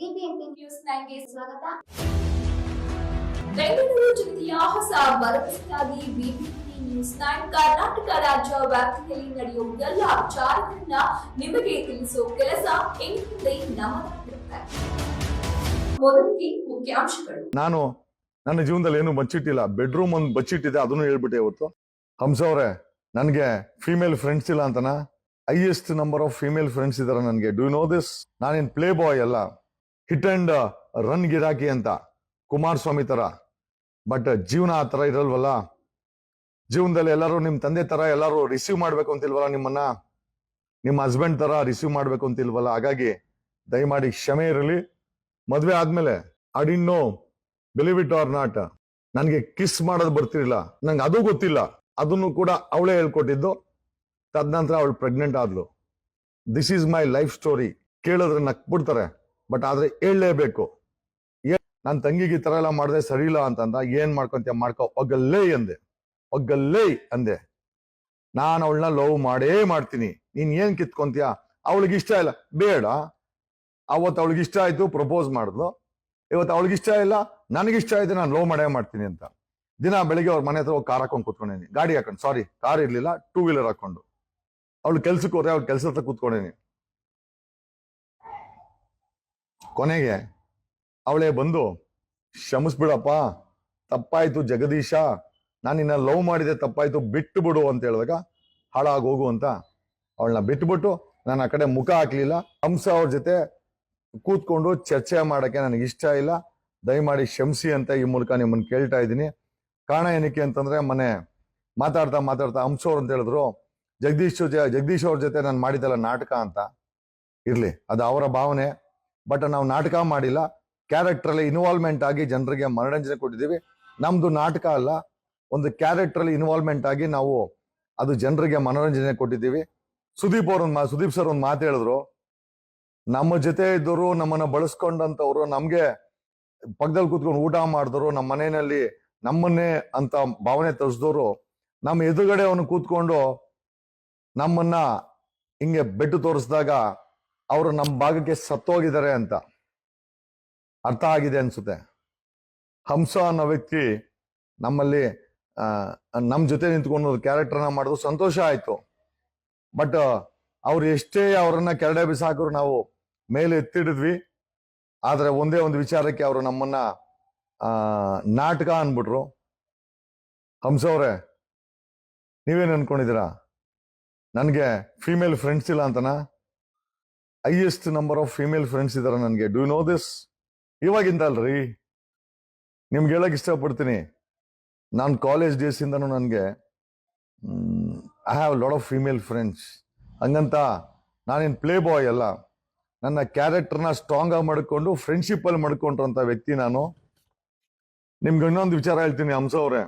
BBMP news ನೈನ್ಗೆ ಸ್ವಾಗತ. ಬೆಂಗಳೂರು ಜಿಲ್ಲೆಯ ಹೊಸ ಭರವಸೆಯಾಗಿ ಬಿಬಿಎಂಪಿ ನ್ಯೂಸ್ ನೈನ್ ಕರ್ನಾಟಕ ರಾಜ್ಯ ವ್ಯಾಪ್ತಿಯಲ್ಲಿ ನಡೆಯುವ ಎಲ್ಲ ವಿಚಾರಗಳನ್ನ ನಿಮಗೆ ತಿಳಿಸುವ ಕೆಲಸ ಇನ್ಮುಂದೆ ನಮ್ಮದಾಗಿರುತ್ತೆ ಮೊದಲಿಗೆ ಮುಖ್ಯಾಂಶಗಳು. ನಾನು ನನ್ನ ಜೀವನದಲ್ಲಿ ಏನು ಬಚ್ಚಿಟ್ಟಿಲ್ಲ ಬೆಡ್ರೂಮ್ ಒಂದು ಬಚ್ಚಿಟ್ಟಿದೆ ಅದನ್ನು ಹೇಳ್ಬಿಟ್ಟೆ ಇವತ್ತು. ಹಂಸ ಅವರೇ ನನಗೆ ಫೀಮೇಲ್ ಫ್ರೆಂಡ್ಸ್ ಇಲ್ಲ ಅಂತನಾ? Highest number of female friends ಇದಾರೆ ನನಗೆ. ಡೂ ನೋ ದಿಸ್ ನಾನೇನು ಪ್ಲೇ ಬಾಯ್ ಅಲ್ಲ. ಹಿಟ್ ಅಂಡ್ ರನ್ ಗಿರಾಕಿ ಅಂತ ಕುಮಾರಸ್ವಾಮಿ ತರ. ಬಟ್ ಜೀವನ ಆ ತರ ಇರಲ್ವಲ್ಲ? ಜೀವನದಲ್ಲಿ ಎಲ್ಲರೂ ನಿಮ್ ತಂದೆ ತರ ಎಲ್ಲರೂ ರಿಸೀವ್ ಮಾಡ್ಬೇಕು ಅಂತಿಲ್ವಲ್ಲ ನಿಮ್ಮನ್ನ? ನಿಮ್ಮ ಹಸ್ಬೆಂಡ್ ತರ ರಿಸೀವ್ ಮಾಡ್ಬೇಕು ಅಂತಿಲ್ವಲ್ಲ ಹಾಗಾಗಿ ದಯಮಾಡಿ ಕ್ಷಮೆ ಇರಲಿ. ಮದ್ವೆ ಆದ್ಮೇಲೆ I don't know believe it or not ನನಗೆ ಕಿಸ್ ಮಾಡೋದು ಬರ್ತಿರ್ಲಿಲ್ಲ. ನಂಗೆ ಅದು ಗೊತ್ತಿಲ್ಲ. ಅದನ್ನು ಕೂಡ ಅವಳೇ ಹೇಳ್ಕೊಟ್ಟಿದ್ದು. ತದನಂತರ ಅವಳು pregnant ಆದ್ಲು. This is my life story ಕೇಳಿದ್ರೆ ನಕ್ಬಿಡ್ತಾರೆ. ಬಟ್ ಆದ್ರೆ ಹೇಳಲೇಬೇಕು. ನನ್ನ ತಂಗಿಗೆ ಈ ತರ ಎಲ್ಲ ಮಾಡಿದೆ ಸರಿ ಇಲ್ಲ ಅಂತಂದ, ಏನ್ ಮಾಡ್ಕೊಂತೀಯ? ಮಾಡ್ಕೊ, ಒಗ್ಗಲ್ಲೇ ಅಂದೆ ಒಗ್ಗಲ್ಲೇ ಅಂದೆ. ನಾನು ಅವಳನ್ನ ಲವ್ ಮಾಡೇ ಮಾಡ್ತೀನಿ. ನೀನ್ ಏನ್ ಕಿತ್ಕೊಂತೀಯ? ಅವಳಿಗೆ ಇಷ್ಟ ಇಲ್ಲ. ಬೇಡ. ಅವತ್ತು ಅವಳಿಗೆ ಇಷ್ಟ ಆಯ್ತು ಪ್ರಪೋಸ್ ಮಾಡಿದ್ಲು. ಇವತ್ತು ಅವಳಿಗೆ ಇಷ್ಟ ಇಲ್ಲ ನನಗಿಷ್ಟ ಆಯ್ತು, ನಾನು ಲವ್ ಮಾಡೇ ಮಾಡ್ತೀನಿ ಅಂತ. ದಿನ ಬೆಳಿಗ್ಗೆ ಅವ್ರ ಮನೆ ಹತ್ರ ಹೋಗಿ ಕಾರ್ ಹಾಕೊಂಡು ಕೂತ್ಕೊಂಡೇನಿ ಗಾಡಿ ಹಾಕೊಂಡು ಸಾರಿ ಕಾರ್ ಇರ್ಲಿಲ್ಲ ಟೂ ವೀಲರ್ ಹಾಕೊಂಡು ಅವಳು ಕೆಲ್ಸಕ್ಕೆ ಹೋದ್ರೆ ಅವ್ಳ ಕೆಲ್ಸ ಹತ್ರ ಕೂತ್ಕೊಂಡೇನಿ ಕೊನೆಗೆ ಅವಳೇ ಬಂದು, ಕ್ಷಮಿಸ್ಬಿಡಪ್ಪ, ತಪ್ಪಾಯ್ತು ಜಗದೀಶ, ನಾನು ನಿನ್ನ ಲವ್ ಮಾಡಿದೆ ತಪ್ಪಾಯ್ತು ಬಿಟ್ಟು ಬಿಡು ಅಂತ ಹೇಳಿದಾಗ ಹಾಳಾಗಿ ಹೋಗು ಅಂತ ಅವಳನ್ನ ಬಿಟ್ಬಿಟ್ಟು ನಾನು ಆ ಕಡೆ ಮುಖ ಹಾಕ್ಲಿಲ್ಲ. ಹಂಸ ಅವ್ರ ಜೊತೆ ಕೂತ್ಕೊಂಡು ಚರ್ಚೆ ಮಾಡಕ್ಕೆ ನನಗೆ ಇಷ್ಟ ಇಲ್ಲ. ದಯಮಾಡಿ ಕ್ಷಮಿಸಿ ಅಂತ ಈ ಮೂಲಕ ನಿಮ್ಮನ್ನ ಕೇಳ್ತಾ ಇದ್ದೀನಿ. ಕಾರಣ ಏನಕ್ಕೆ ಅಂತಂದ್ರೆ ಮನೆ ಮಾತಾಡ್ತಾ ಮಾತಾಡ್ತಾ ಹಂಸವ್ರು ಅಂತ ಹೇಳಿದ್ರು, ಜಗದೀಶ್ ಜಗದೀಶ್ ಅವ್ರ ಜೊತೆ ನಾನು ಮಾಡಿದ್ದಲ್ಲ ನಾಟಕ ಅಂತ. ಇರ್ಲಿ, ಅದು ಅವರ ಭಾವನೆ. ಬಟ್ ನಾವು ನಾಟಕ ಮಾಡಿಲ್ಲ. ಕ್ಯಾರೆಕ್ಟರ್ ಅಲ್ಲಿ ಇನ್ವಾಲ್ವ್ಮೆಂಟ್ ಆಗಿ ಜನರಿಗೆ ಮನೋರಂಜನೆ ಕೊಟ್ಟಿದ್ದೀವಿ. ನಮ್ಮದು ನಾಟಕ ಅಲ್ಲ. ಒಂದು ಕ್ಯಾರೆಕ್ಟರ್ ಅಲ್ಲಿ ಇನ್ವಾಲ್ವ್ಮೆಂಟ್ ಆಗಿ ನಾವು ಅದು ಜನರಿಗೆ ಮನೋರಂಜನೆ ಕೊಟ್ಟಿದ್ದೀವಿ. ಸುದೀಪ್ ಅವ್ರ ಒಂದು ಸುದೀಪ್ ಸರ್ ಒಂದು ಮಾತು ಹೇಳಿದ್ರು. ನಮ್ಮ ಜೊತೆ ಇದ್ದವರು ನಮ್ಮನ್ನ ಬಳಸ್ಕೊಂಡಂತವ್ರು ನಮಗೆ ಪಕ್ಕದಲ್ಲಿ ಕೂತ್ಕೊಂಡು ಊಟ ಮಾಡಿದ್ರು ನಮ್ಮ ಮನೆಯಲ್ಲಿ ನಮ್ಮನ್ನೇ ಅಂತ ಭಾವನೆ ತರಿಸಿದವರು ನಮ್ಮ ಎದುರುಗಡೆ ಅವನು ಕೂತ್ಕೊಂಡು ನಮ್ಮನ್ನ ಹಿಂಗೆ ಬೆಟ್ಟು ತೋರಿಸಿದಾಗ ಅವರು ನಮ್ಮ ಭಾಗಕ್ಕೆ ಸತ್ತೋಗಿದ್ದಾರೆ ಅಂತ ಅರ್ಥ ಆಗಿದೆ ಅನ್ಸುತ್ತೆ. ಹಂಸ ಅನ್ನೋ ವ್ಯಕ್ತಿ ನಮ್ಮಲ್ಲಿ ನಮ್ಮ ಜೊತೆ ನಿಂತ್ಕೊಂಡು ಕ್ಯಾರೆಕ್ಟರ್ನ ಮಾಡೋದು ಸಂತೋಷ ಆಯ್ತು. ಬಟ್ ಅವ್ರು ಎಷ್ಟೇ ಅವರನ್ನ ಕೆರಡೆ ಬಿಸಾಕರು ನಾವು ಮೇಲೆ ಎತ್ತಿಡಿದ್ವಿ. ಆದ್ರೆ ಒಂದೇ ಒಂದು ವಿಚಾರಕ್ಕೆ ಅವರು ನಮ್ಮನ್ನ ನಾಟಕ ನಾಟಕ ಅನ್ಬಿಟ್ರು. ಅವರೇ, ನೀವೇನು ಅನ್ಕೊಂಡಿದ್ದೀರಾ? ನನಗೆ ಫೀಮೇಲ್ ಫ್ರೆಂಡ್ಸ್ ಇಲ್ಲ ಅಂತನಾ? Highest number of female friends ಇದ್ದಾರೆ ನನಗೆ. ಡೂ ನೋ ದಿಸ್ ಇವಾಗಿಂದ ಅಲ್ರಿ? ನಿಮ್ಗೆ ಹೇಳಕ್ ಇಷ್ಟಪಡ್ತೀನಿ. ನಾನು ಕಾಲೇಜ್ ಡೇಸ್ ಇಂದನೂ ನನಗೆ I have lot of female friends ಹಂಗಂತ, ನಾನೇನು ಪ್ಲೇ ಬಾಯ್ ಅಲ್ಲ. ನನ್ನ ಕ್ಯಾರೆಕ್ಟರ್ನ ಸ್ಟ್ರಾಂಗ್ ಆಗಿ ಮಾಡಿಕೊಂಡು ಫ್ರೆಂಡ್ಶಿಪ್ ಅಲ್ಲಿ ಮಾಡ್ಕೊಂಡ್ರಂತ ವ್ಯಕ್ತಿ ನಾನು. ನಿಮ್ಗೆ ಇನ್ನೊಂದು ವಿಚಾರ ಹೇಳ್ತೀನಿ, ಹಂಸ ಅವರೇ.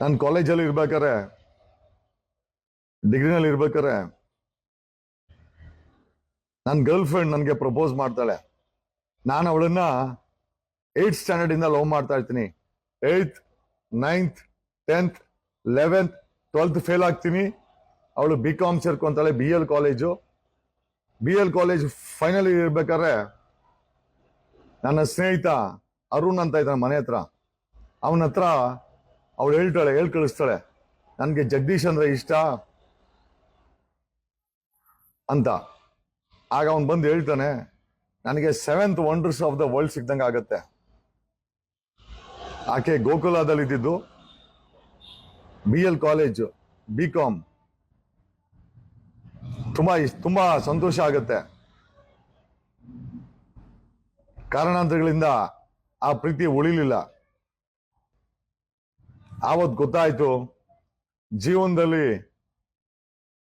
ನಾನು ಕಾಲೇಜಲ್ಲಿ ಇರ್ಬೇಕಾರೆ ಡಿಗ್ರಿನಲ್ಲಿ ಇರ್ಬೇಕಾರೆ ನನ್ನ ಗರ್ಲ್ ಫ್ರೆಂಡ್ ನನಗೆ ಪ್ರಪೋಸ್ ಮಾಡ್ತಾಳೆ. ನಾನು ಅವಳನ್ನ ಏಯ್ತ್ ಸ್ಟ್ಯಾಂಡರ್ಡ್ ಇಂದ ಲವ್ ಮಾಡ್ತಾ ಇರ್ತೀನಿ. Eighth ninth tenth eleventh twelfth fail ಆಗ್ತೀನಿ. ಅವಳು B com ಸೇರ್ಕೊಂತಾಳೆ B L college B L college final ಇರ್ಬೇಕಾದ್ರೆ ನನ್ನ ಸ್ನೇಹಿತ ಅರುಣ್ ಅಂತ ಇದ್ದಾನೆ ಮನೆ ಹತ್ರ. ಅವನ ಹತ್ರ ಅವಳು ಹೇಳ್ತಾಳೆ, ಹೇಳಿ ಕಳಿಸ್ತಾಳೆ. ನನಗೆ ಜಗದೀಶ್ ಅಂದ್ರೆ ಇಷ್ಟ ಅಂತ. ಆಗ ಅವನು ಬಂದು ಹೇಳ್ತಾನೆ, ನನಗೆ seventh wonders of the world ಸಿಕ್ದಂಗೆ ಆಗತ್ತೆ. ಆಕೆ ಗೋಕುಲದಲ್ಲಿ ಇದ್ದಿದ್ದು B L college B com ತುಂಬಾ ತುಂಬಾ ಸಂತೋಷ ಆಗುತ್ತೆ. ಕಾರಣಾಂತರಗಳಿಂದ ಆ ಪ್ರೀತಿ ಉಳಿಲಿಲ್ಲ. ಆವತ್ ಗೊತ್ತಾಯ್ತು, ಜೀವನದಲ್ಲಿ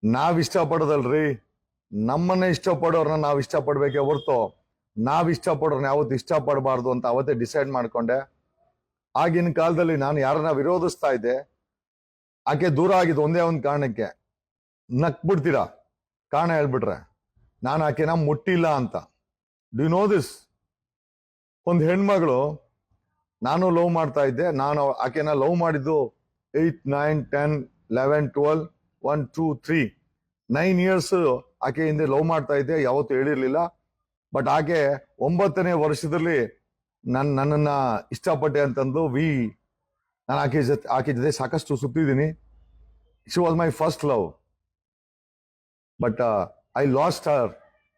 ನಾವ್ ಇಷ್ಟಪಡೋದಲ್ರಿ ನಮ್ಮನ್ನ ಇಷ್ಟಪಡೋರನ್ನ ನಾವು ಇಷ್ಟಪಡ್ಬೇಕೇ ಹೊರ್ತು ನಾವು ಇಷ್ಟಪಡೋರ್ನ ಯಾವತ್ತು ಇಷ್ಟಪಡಬಾರ್ದು ಅಂತ ಅವತ್ತೇ ಡಿಸೈಡ್ ಮಾಡ್ಕೊಂಡೆ. ಆಗಿನ ಕಾಲದಲ್ಲಿ ನಾನು ಯಾರನ್ನ ವಿರೋಧಿಸ್ತಾ ಇದ್ದೆ, ಆಕೆ ದೂರ ಆಗಿದ್ದು ಒಂದೇ ಒಂದು ಕಾರಣಕ್ಕೆ. ನಕ್ಬಿಡ್ತೀರಾ? ಕಾರಣ ಹೇಳ್ಬಿಟ್ರೆ, ನಾನು ಆಕೆನ ಮುಟ್ಟಿಲ್ಲ ಅಂತ. ಡು ನೋ ದಿಸ್ ಒಂದು ಹೆಣ್ಮಗಳು, ನಾನು ಲವ್ ಮಾಡ್ತಾ ಇದ್ದೆ, ನಾನು ಆಕೆನ ಲವ್ ಮಾಡಿದ್ದು eight nine ten eleven twelve one two three nine years ಆಕೆ ಹಿಂದೆ ಲವ್ ಮಾಡ್ತಾ ಇದ್ದೆ, ಯಾವತ್ತೂ ಹೇಳಿರ್ಲಿಲ್ಲ. ಬಟ್ ಆಕೆ ಒಂಬತ್ತನೇ ವರ್ಷದಲ್ಲಿ ನನ್ನ ನನ್ನನ್ನ ಇಷ್ಟಪಟ್ಟೆ ಅಂತಂದು ವಿ, ನಾನು ಆಕೆ ಜೊತೆ ಆಕೆ ಜೊತೆ ಸಾಕಷ್ಟು ಸುತ್ತಿದ್ದೀನಿ. She was my first love but I lost her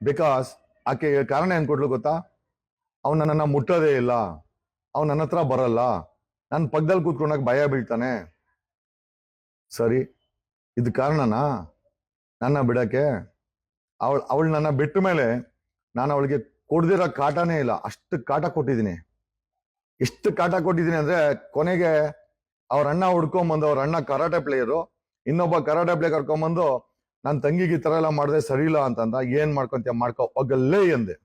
because ಆಕೆ ಕಾರಣ ಏನು ಕೊಡ್ಲು ಗೊತ್ತಾ? ಅವ್ನು ನನ್ನನ್ನ ಮುಟ್ಟೋದೇ ಇಲ್ಲ. ಅವ್ನು ನನ್ನ ಹತ್ರ ಬರಲ್ಲ. ನನ್ನ ಪಕ್ಕದಲ್ಲಿ ಕೂತ್ಕೊಂಡಾಗ ಭಯ ಬೀಳ್ತಾನೆ. ಸರಿ, ಇದು ಕಾರಣನಾ? ನನ್ನ ಬಿಡಕ್ಕೆ? ಅವಳು ಅವಳು ನನ್ನ ಬಿಟ್ಟ ಮೇಲೆ ನಾನು ಅವಳಿಗೆ ಕೊಡ್ದಿರೋ ಕಾಟನೇ ಇಲ್ಲ. ಅಷ್ಟು ಕಾಟ ಕೊಟ್ಟಿದ್ದೀನಿ. ಎಷ್ಟು ಕಾಟ ಕೊಟ್ಟಿದ್ದೀನಿ ಅಂದ್ರೆ ಕೊನೆಗೆ ಅವ್ರ ಅಣ್ಣ ಹುಡ್ಕೊಂಬಂದು, ಅವ್ರ ಅಣ್ಣ ಕರಾಟೆ ಪ್ಲೇಯರು, ಇನ್ನೊಬ್ಬ ಕರಾಟೆ ಪ್ಲೇ ಕರ್ಕೊಂಬಂದು ನನ್ನ ತಂಗಿಗೆ ಈ ಥರ ಎಲ್ಲ ಮಾಡಿದೆ ಸರಿ ಇಲ್ಲ ಅಂತಂದ, ಏನ್ ಮಾಡ್ಕೊಂತೀಯ? ಮಾಡ್ಕೊ. ಒಗ್ಗಲ್ಲೇ ಅಂದೆ.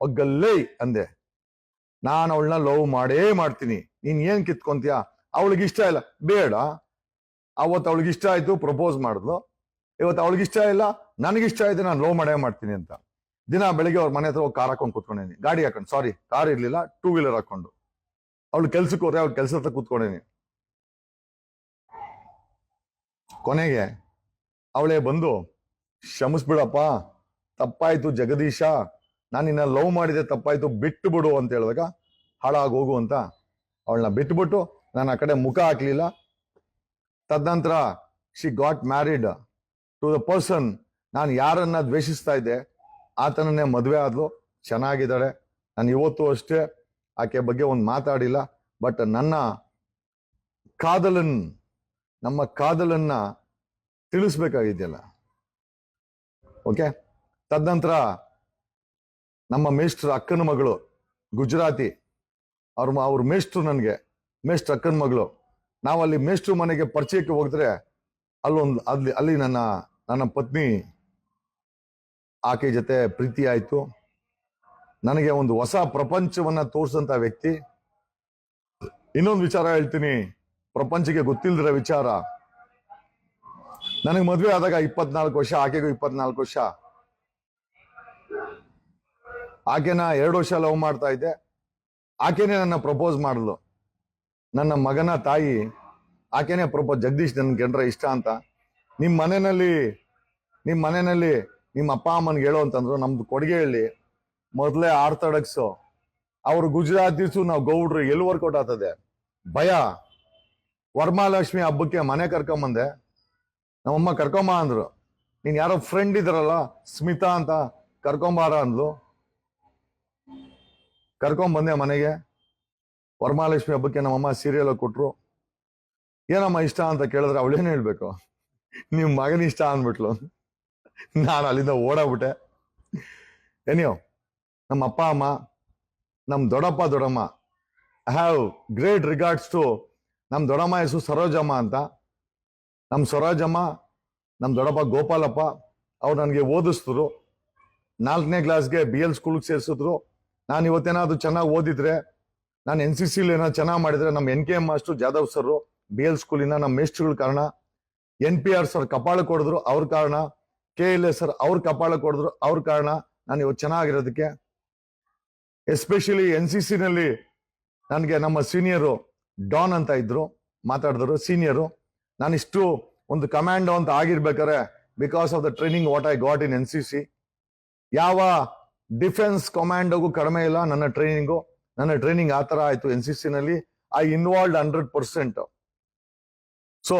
ಒಗ್ಗಲ್ಲೇ ಅಂದೆ. ನಾನು ಅವಳನ್ನ ಲವ್ ಮಾಡೇ ಮಾಡ್ತೀನಿ. ನೀನ್ ಏನ್ ಕಿತ್ಕೊಂತೀಯ? ಅವಳಿಗೆ ಇಷ್ಟ ಇಲ್ಲ. ಬೇಡ. ಅವತ್ತು ಅವಳಿಗೆ ಇಷ್ಟ ಆಯ್ತು, ಪ್ರಪೋಸ್ ಮಾಡಿದ್ಲು. ಇವತ್ತು ಅವಳಿಗೆ ಇಷ್ಟ ಇಲ್ಲ. ನನಗಿಷ್ಟ ಇದೆ ನಾನು ಲವ್ ಮಾಡೇ ಮಾಡ್ತೀನಿ ಅಂತ. ದಿನ ಬೆಳಿಗ್ಗೆ ಅವ್ರ ಮನೆ ಹತ್ರ ಹೋಗಿ ಕಾರ್ ಹಾಕೊಂಡು ಕುತ್ಕೊಂಡೇನಿ ಗಾಡಿ ಹಾಕೊಂಡು ಸಾರಿ ಕಾರ್ ಇರ್ಲಿಲ್ಲ ಟೂ ವೀಲರ್ ಹಾಕೊಂಡು. ಅವಳು ಕೆಲ್ಸಕ್ಕೆ ಹೋದ್ರೆ ಅವ್ಳ ಕೆಲ್ಸ ಹತ್ರ ಕೂತ್ಕೊಂಡಿನಿ ಕೊನೆಗೆ ಅವಳೇ ಬಂದು, ಕ್ಷಮಿಸ್ಬಿಡಪ್ಪ, ತಪ್ಪಾಯ್ತು ಜಗದೀಶ, ನಾನು ನಿನ್ನ ಲವ್ ಮಾಡಿದೆ ತಪ್ಪಾಯ್ತು ಬಿಟ್ಟು ಬಿಡು ಅಂತ ಹೇಳಿದಾಗ ಹಾಳಾಗಿ ಹೋಗು ಅಂತ ಅವಳನ್ನ ಬಿಟ್ಬಿಟ್ಟು ನಾನು ಆ ಕಡೆ ಮುಖ ಹಾಕ್ಲಿಲ್ಲ. ತದನಂತರ she got married to the person ನಾನು ಯಾರನ್ನ ದ್ವೇಷಿಸ್ತಾ ಇದ್ದೆ, ಆತನನ್ನೇ ಮದುವೆ ಆದ್ಲು, ಚೆನ್ನಾಗಿದ್ದಾಳೆ. ನಾನು ಇವತ್ತು ಅಷ್ಟೇ ಆಕೆ ಬಗ್ಗೆ ಒಂದು ಮಾತಾಡಿಲ್ಲ ಬಟ್ ನನ್ನ ಕಾದಲನ್, ನಮ್ಮ ಕಾದಲನ್ನ ತಿಳಿಸ್ಬೇಕಾಗಿದೆಯಲ್ಲ. ಓಕೆ ತದನಂತರ ನಮ್ಮ ಮೇಷ್ಟ್ರ ಅಕ್ಕನ ಮಗಳು, ಗುಜರಾತಿ, ಅವ್ರ ಅವ್ರ ಮೇಷ್ಟ್ರು ನನಗೆ, ಮೇಷ್ಟ್ರ ಅಕ್ಕನ ಮಗಳು. ನಾವು ಅಲ್ಲಿ ಮೇಷ್ಟ್ರು ಮನೆಗೆ ಪರಿಚಯಕ್ಕೆ ಹೋಗಿದ್ರೆ, ಅಲ್ಲೊಂದು, ಅಲ್ಲಿ ಅಲ್ಲಿ ನನ್ನ ನನ್ನ ಪತ್ನಿ ಆಕೆ ಜೊತೆ ಪ್ರೀತಿ ಆಯಿತು. ನನಗೆ ಒಂದು ಹೊಸ ಪ್ರಪಂಚವನ್ನ ತೋರಿಸಂತ ವ್ಯಕ್ತಿ. ಇನ್ನೊಂದು ವಿಚಾರ ಹೇಳ್ತೀನಿ. ಪ್ರಪಂಚಕ್ಕೆ ಗೊತ್ತಿಲ್ಲದಿರೋ ವಿಚಾರ. ನನಗೆ ಮದುವೆ ಆದಾಗ ಇಪ್ಪತ್ನಾಲ್ಕು ವರ್ಷ, ಆಕೆಗೂ ಇಪ್ಪತ್ನಾಲ್ಕು ವರ್ಷ. ಆಕೆನ ಎರಡು ವರ್ಷ ಲವ್ ಮಾಡ್ತಾ ಇದ್ದೆ. ಆಕೆನೆ ನನ್ನ ಪ್ರಪೋಸ್ ಮಾಡಿದ್ಲು ನನ್ನ ಮಗನ ತಾಯಿ, ಆಕೆನೆ ಪ್ರಪೋಸ್, ಜಗದೀಶ್ ನನ್ನ ಗಂಡ್ರ ಇಷ್ಟ ಅಂತ. ನಿಮ್ಮ ಮನೆಯಲ್ಲಿ ನಿಮ್ಮ ಮನೆಯಲ್ಲಿ ನಿಮ್ಮ ಅಪ್ಪ ಅಮ್ಮನಿಗೆ ಹೇಳು ಅಂತಂದ್ರು, ನಮ್ದು ಕೊಡುಗೆ ಹೇಳಿ. ಮೊದಲೇ ಆರ್ಥಡಕ್ಸು. ಅವ್ರು ಗುಜರಾತೀಸು, ನಾವು ಗೌಡ್ರು ಎಲ್ಲಿ ವರ್ಕೌಟ್ ಆಗ್ತದೆ? ಭಯ. ವರ್ಮಾಲಕ್ಷ್ಮಿ ಹಬ್ಬಕ್ಕೆ ಮನೆ ಕರ್ಕೊಂಬಂದೆ. ನಮ್ಮಮ್ಮ ಕರ್ಕೊಂಬ ಅಂದ್ರು. ನೀನ್ ಯಾರೋ ಫ್ರೆಂಡ್ ಇದ್ರಲ್ಲ, ಸ್ಮಿತಾ ಅಂತ ಕರ್ಕೊಂಬಾರ ಅಂದ್ಲು. ಕರ್ಕೊಂಡ್ ಬಂದೆ ಮನೆಗೆ. ವರಮಾಲಕ್ಷ್ಮಿ ಹಬ್ಬಕ್ಕೆ ನಮ್ಮಮ್ಮ ಸೀರಿಯಲ್ ಕೊಟ್ರು. ಏನಮ್ಮ ಇಷ್ಟ ಅಂತ ಕೇಳಿದ್ರೆ, ಅವಳೇನು ಹೇಳ್ಬೇಕು? ನಿಮ್ಮ ಮಗನ ಇಷ್ಟ ಅಂದ್ಬಿಟ್ಲು. ನಾನು ಅಲ್ಲಿಂದ ಓಡಾಬಿಟ್ಟೆ ಏನಿಯೋ ನಮ್ಮ ಅಪ್ಪ, ಅಮ್ಮ, ನಮ್ಮ ದೊಡ್ಡಪ್ಪ, ದೊಡ್ಡಮ್ಮ I have great regards to ನಮ್ಮ ದೊಡ್ಡಮ್ಮ ಹೆಸರು ಸರೋಜಮ್ಮ ಅಂತ. ನಮ್ಮ ಸರೋಜಮ್ಮ, ನಮ್ಮ ದೊಡ್ಡಪ್ಪ ಗೋಪಾಲಪ್ಪ, ಅವ್ರು ನನಗೆ ಓದಿಸಿದ್ರು ನಾಲ್ಕನೇ ಕ್ಲಾಸ್ಗೆ ಬಿ ಎಲ್ ಸ್ಕೂಲ್ಗೆ ಸೇರಿಸಿದ್ರು. ನಾನು ಇವತ್ತೇನಾದ್ರು ಚೆನ್ನಾಗಿ ಓದಿದ್ರೆ, ನಾನು ಎನ್ ಸಿ ಸಿಲಿ ಏನಾದ್ರು ಚೆನ್ನಾಗಿ ಮಾಡಿದ್ರೆ ನಮ್ಮ N K M master Jadhav sir B L ಸ್ಕೂಲಿನ ನಮ್ಮ ಮೇಸ್ಟ್ರುಗಳ ಕಾರಣ ಎನ್ ಪಿ ಆರ್ ಸರ್ ಕಪಾಳ ಕೊಡಿದ್ರು ಅವ್ರ ಕಾರಣ. ಕೆ ಎಲ್ ಎಸ್ ಸರ್ ಅವ್ರ ಕಪಾಳ ಕೊಡಿದ್ರು ಅವ್ರ ಕಾರಣ ನಾನು ಇವತ್ತು ಚೆನ್ನಾಗಿರೋದಕ್ಕೆ. ಎಸ್ಪೆಷಲಿ ಎನ್ ಸಿ ಸಿ ನಲ್ಲಿ ನನಗೆ ನಮ್ಮ ಸೀನಿಯರು ಡಾನ್ ಅಂತ ಇದ್ರು ಮಾತಾಡಿದ್ರು ಸೀನಿಯರು. ನಾನು ಇಷ್ಟು ಒಂದು ಕಮಾಂಡೋ ಅಂತ ಆಗಿರ್ಬೇಕಾರೆ because of the training what I got in N C C. ಯಾವ ಡಿಫೆನ್ಸ್ ಕಮ್ಯಾಂಡೋಗೂ ಕಡಿಮೆ ಇಲ್ಲ ನನ್ನ ಟ್ರೈನಿಂಗು. ನನ್ನ ಟ್ರೈನಿಂಗ್ ಆ ಥರ ಆಯಿತು ಎನ್ ಸಿ ಸಿ ನಲ್ಲಿ. I involved hundred percent. So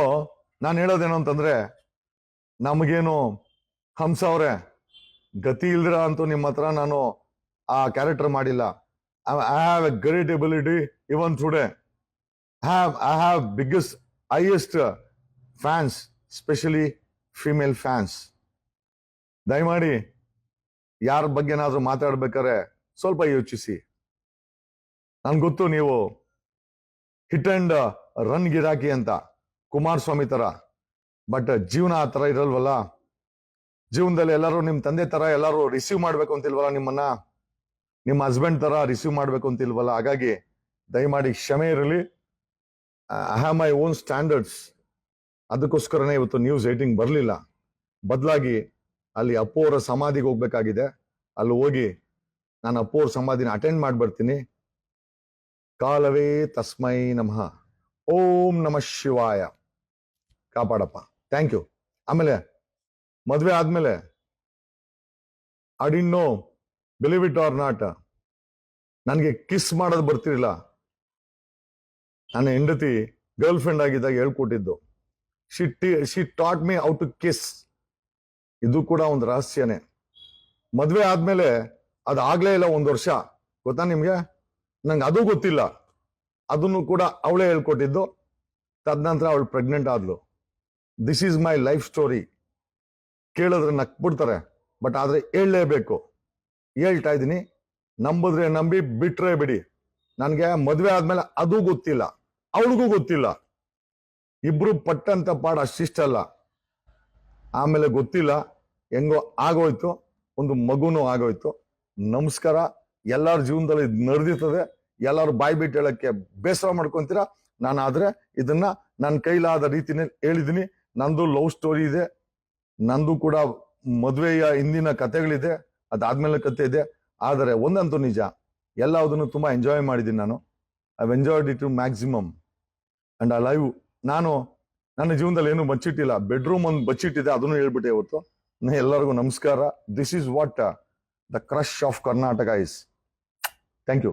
ನಾನು ಹೇಳೋದೇನು ಅಂತಂದ್ರೆ ನಮಗೇನು ಹಂಸ ಅವ್ರೆ ಗತಿ ಇಲ್ದಿರ ಅಂತೂ ನಿಮ್ಮ ಹತ್ರ ನಾನು ಆ ಕ್ಯಾರೆಕ್ಟರ್ ಮಾಡಿಲ್ಲ. I have a great ability even today have I have biggest highest fans specially female fans ದಯಮಾಡಿ ಯಾರ ಬಗ್ಗೆ ಏನಾದ್ರೂ ಮಾತಾಡ್ಬೇಕಾದ್ರೆ ಸ್ವಲ್ಪ ಯೋಚಿಸಿ. ನನ್ಗೆ ಗೊತ್ತು ನೀವು ಹಿಟ್ ಅಂಡ್ ರನ್ ಗಿರಾಕಿ ಅಂತ, ಕುಮಾರಸ್ವಾಮಿ ತರ. ಬಟ್ ಜೀವನ ಆ ಥರ ಇರಲ್ವಲ್ಲ? ಜೀವನದಲ್ಲಿ ಎಲ್ಲರೂ ನಿಮ್ಮ ತಂದೆ ತರ ಎಲ್ಲರೂ ರಿಸೀವ್ ಮಾಡ್ಬೇಕು ಅಂತಿಲ್ವಲ್ಲ ನಿಮ್ಮನ್ನ? ನಿಮ್ಮ ಹಸ್ಬೆಂಡ್ ತರ ರಿಸೀವ್ ಮಾಡ್ಬೇಕು ಅಂತಿಲ್ವಲ್ಲ? ಹಾಗಾಗಿ ದಯಮಾಡಿ ಕ್ಷಮೆ ಇರಲಿ. I have my own standards ಅದಕ್ಕೋಸ್ಕರನೇ ಇವತ್ತು ನ್ಯೂಸ್ ಏಟಿಂಗ್ ಬರಲಿಲ್ಲ. ಬದಲಾಗಿ ಅಲ್ಲಿ ಅಪ್ಪು ಅವರ ಸಮಾಧಿಗೆ ಹೋಗ್ಬೇಕಾಗಿದೆ. ಅಲ್ಲಿ ಹೋಗಿ ನಾನು ಅಪ್ಪು ಸಮಾಧಿನ ಅಟೆಂಡ್ ಮಾಡಿ ಬರ್ತೀನಿ ಕಾಲವೇ ತಸ್ಮೈ ನಮಃ. ಓಂ ನಮಃ ಶಿವಾಯ. ಕಾಪಾಡಪ್ಪ. ಥ್ಯಾಂಕ್ ಯು ಆಮೇಲೆ ಮದುವೆ ಆದ್ಮೇಲೆ I know believe it or not ನನಗೆ ಕಿಸ್ ಮಾಡೋದು ಬರ್ತಿರಲಿಲ್ಲ. ನನ್ನ ಹೆಂಡತಿ ಗರ್ಲ್ ಫ್ರೆಂಡ್ ಆಗಿದ್ದಾಗ ಹೇಳ್ಕೊಟ್ಟಿದ್ದು she she taught me out to kiss ಇದು ಕೂಡ ಒಂದು ರಹಸ್ಯನೇ. ಮದ್ವೆ ಆದ್ಮೇಲೆ ಅದು ಆಗ್ಲೇ ಇಲ್ಲ ಒಂದು ವರ್ಷ. ಗೊತ್ತಾ ನಿಮ್ಗೆ? ನಂಗೆ ಅದು ಗೊತ್ತಿಲ್ಲ. ಅದನ್ನು ಕೂಡ ಅವಳೇ ಹೇಳ್ಕೊಟ್ಟಿದ್ದು. ತದನಂತರ ಅವಳು pregnant ಆದ್ಲು. This is my life story ಕೇಳಿದ್ರೆ ನಕ್ಬಿಡ್ತಾರೆ ಬಟ್ ಆದ್ರೆ ಹೇಳಲೇಬೇಕು. ಹೇಳ್ತಾ ಇದ್ದೀನಿ, ನಂಬಿದ್ರೆ ನಂಬಿ, ಬಿಟ್ರೆ ಬಿಡಿ. ನನಗೆ ಮದುವೆ ಆದ್ಮೇಲೆ ಅದು ಗೊತ್ತಿಲ್ಲ, ಅವಳಿಗೂ ಗೊತ್ತಿಲ್ಲ. ಇಬ್ರು ಪಟ್ಟಂತ ಪಾಡ ಅಷ್ಟಿಷ್ಟಲ್ಲ ಆಮೇಲೆ ಗೊತ್ತಿಲ್ಲ, ಹೆಂಗೋ ಆಗೋಯ್ತು, ಒಂದು ಮಗುನೂ ಆಗೋಯ್ತು. ನಮಸ್ಕಾರ, ಎಲ್ಲರ ಜೀವನದಲ್ಲಿ ಇದು ನಡೆದಿರ್ತದೆ, ಎಲ್ಲರೂ ಬಾಯಿ ಬಿಟ್ಟು ಹೇಳಕ್ಕೆ ಬೇಸರ ಮಾಡ್ಕೊಂತೀರಾ? ನಾನು ಆದ್ರೆ ಇದನ್ನ ನನ್ನ ಕೈಲಾದ ರೀತಿನಲ್ಲಿ ಹೇಳಿದ್ದೀನಿ, ನಂದು ಲವ್ ಸ್ಟೋರಿ ಇದೆ. ನಂದು ಕೂಡ ಮದುವೆಯ ಹಿಂದಿನ ಕತೆಗಳಿದೆ, ಅದಾದ್ಮೇಲೆ ಕತೆ ಇದೆ. ಆದರೆ ಒಂದಂತೂ ನಿಜ ಎಲ್ಲದನ್ನು ತುಂಬ ಎಂಜಾಯ್ ಮಾಡಿದ್ದೀನಿ ನಾನು. I enjoyed it to maximum and ಆ ಲೈವ್ ನಾನು, ನನ್ನ ಜೀವನದಲ್ಲಿ ಏನು ಬಚ್ಚಿಟ್ಟಿಲ್ಲ ಬೆಡ್ರೂಮ್ ಒಂದು ಬಚ್ಚಿಟ್ಟಿದೆ ಅದನ್ನು ಹೇಳ್ಬಿಟ್ಟೆ ಇವತ್ತು. ಎಲ್ಲರಿಗೂ ನಮಸ್ಕಾರ. This is what the crush of Karnataka is thank you